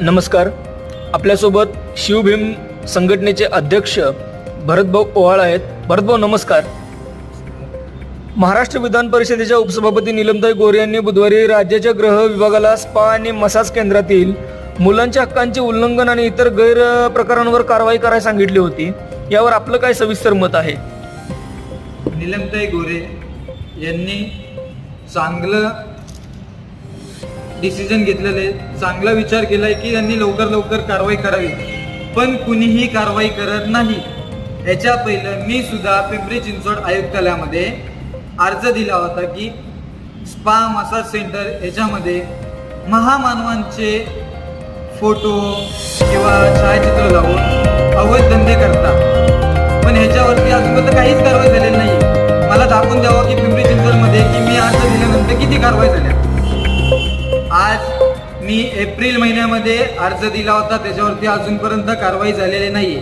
नमस्कार. आपल्यासोबत शिवभीम संघटनेचे अध्यक्ष भरतभाऊ ओहाळ आहेत. भरतभाऊ नमस्कार. महाराष्ट्र विधान परिषदेच्या उपसभापती निलमताई गोरे यांनी बुधवारी राज्याच्या गृह विभागाला स्पा आणि मसाज केंद्रातील मुलांच्या हक्कांचे उल्लंघन आणि इतर गैर प्रकारांवर कारवाई करायला सांगितली होती. यावर आपलं काय सविस्तर मत आहे? निलमताई गोरे यांनी चांगलं डिसिजन घेतलेलं आहे चांगला विचार केलाय की यांनी लवकर लवकर कारवाई करावी. पण कुणीही कारवाई करत नाही. याच्या पहिलं मी सुद्धा पिंपरी चिंचवड आयुक्तालयामध्ये अर्ज दिला होता की स्पा मसाज सेंटर याच्यामध्ये महामानवांचे फोटो किंवा छायाचित्र लावून अवैध धंदे करतात. पण ह्याच्यावरती अजूनपर्यंत काहीच कारवाई झालेली नाही मला दाखवून द्यावं की पिंपरी चिंचवडमध्ये की मी अर्ज दिल्यानंतर किती कारवाई झाल्या. मी एप्रिल महिन्यामध्ये अर्ज दिला होता त्याच्यावरती अजूनपर्यंत कारवाई झालेली नाहीये.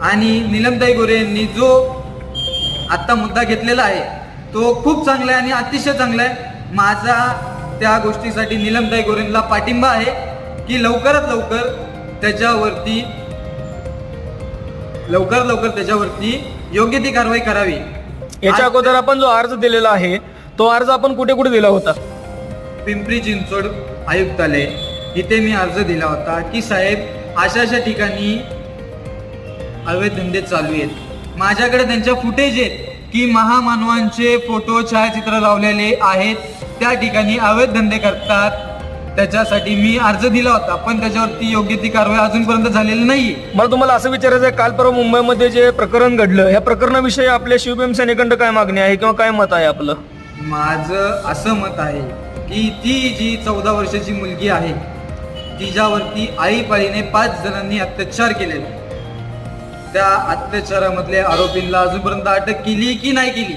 आणि निलमताई गोरे यांनी जो आत्ता मुद्दा घेतलेला आहे तो खूप चांगला आहे आणि अतिशय चांगला आहे. माझा त्या गोष्टीसाठी निलमताई गोरेंना पाठिंबा आहे की लवकरात लवकर त्याच्यावरती लवकर लवकर त्याच्यावरती योग्य ती कारवाई करावी. याच्या अगोदर आपण जो अर्ज दिलेला आहे तो अर्ज आपण कुठे कुठे दिला होता? पिंपरी चिंचवड आयुक्तालय. इथे मी अर्ज दिला होता की साहेब अशा अशा ठिकाणी अवैध धंदे चालू आहेत. माझ्याकडे त्यांच्या फुटेज आहेत की महामानवांचे फोटो छायाचित्र लावलेले आहेत. त्या ठिकाणी अवैध धंदे करतात. त्याच्यासाठी मी अर्ज दिला होता पण त्याच्यावरती योग्य ती कारवाई अजूनपर्यंत झालेली नाही मला तुम्हाला असं विचारायचं आहे काल परवा मुंबईमध्ये जे प्रकरण घडलं या प्रकरणाविषयी आपल्या शिवभीम सेनेकडं काय मागणी आहे किंवा काय मत आहे आपलं? माझं असं मत आहे की ती जी चौदा वर्षाची मुलगी आहे तिच्यावरती आईपाळीने पाच जणांनी अत्याचार केलेला. त्या अत्याचारामधल्या आरोपींना अजूनपर्यंत अटक केली की नाही केली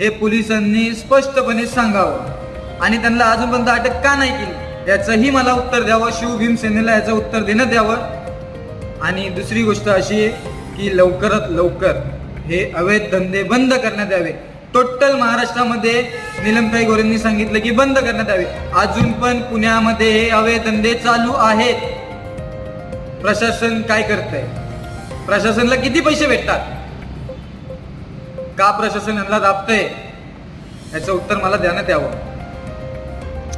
हे पोलिसांनी स्पष्टपणे सांगावं. आणि त्यांना अजूनपर्यंत अटक का नाही केली याचंही मला उत्तर द्यावं शिवभीम सेनेला याचं उत्तर देण्यात द्यावं. आणि दुसरी गोष्ट अशी आहे की लवकरात लवकर हे अवैध धंदे बंद करण्यात यावे टोटल महाराष्ट्रामध्ये निलमताई गोरेंनी सांगितलं की बंद करण्यात यावे. अजून पण पुण्यामध्ये हे अवैध धंदे चालू आहेत. प्रशासन काय करतंय? प्रशासनाला किती पैसे भेटतात? का प्रशासन यांना दाबतंय? याचं उत्तर मला देण्यात यावं.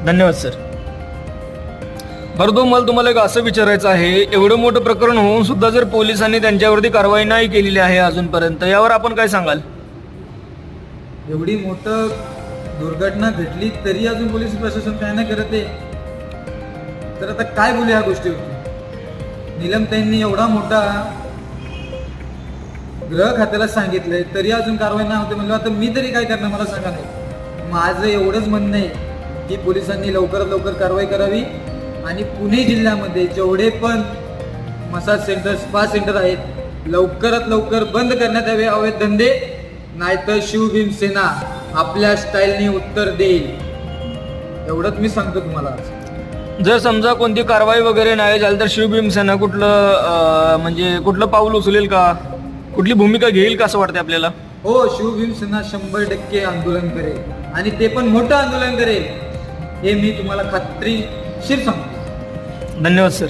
धन्यवाद सर. भरदो मला तुम्हाला एक असं विचारायचं आहे. एवढं मोठं प्रकरण होऊन सुद्धा जर पोलिसांनी त्यांच्यावरती कारवाई नाही केलेली आहे अजूनपर्यंत यावर आपण काय सांगाल? एवढी मोठं दुर्घटना घडली तरी अजून पोलीस प्रशासन काय नाही करत आहे? तर आता काय बोलू ह्या गोष्टीवरती? निलमताईंनी एवढा मोठा ग्रह खात्याला सांगितलंय तरी अजून कारवाई नाही होते म्हणलं. आता मी तरी काय करणार मला सांगा नाही. माझं एवढंच म्हणणं आहे की पोलिसांनी लवकरात लवकर कारवाई करावी आणि पुणे जिल्ह्यामध्ये जेवढे पण मसाज सेंटर स्पा सेंटर आहेत लवकरात लवकर बंद करण्यात यावे अवैध धंदे नाहीतर शिवभीम सेना आपल्या स्टाईलने उत्तर देईल. एवढंच मी सांगतो तुम्हाला जर समजा कोणती कारवाई वगैरे नाही झाली तर शिवभीम सेना कुठलं अं, म्हणजे कुठलं पाऊल उचलेल का? कुठली भूमिका घेईल का असं वाटतं आपल्याला? हो शिवभीम सेना शंभर टक्के आंदोलन करेल. आणि ते पण मोठं आंदोलन करेल. हे मी तुम्हाला खात्रीशीर सांगतो. धन्यवाद सर.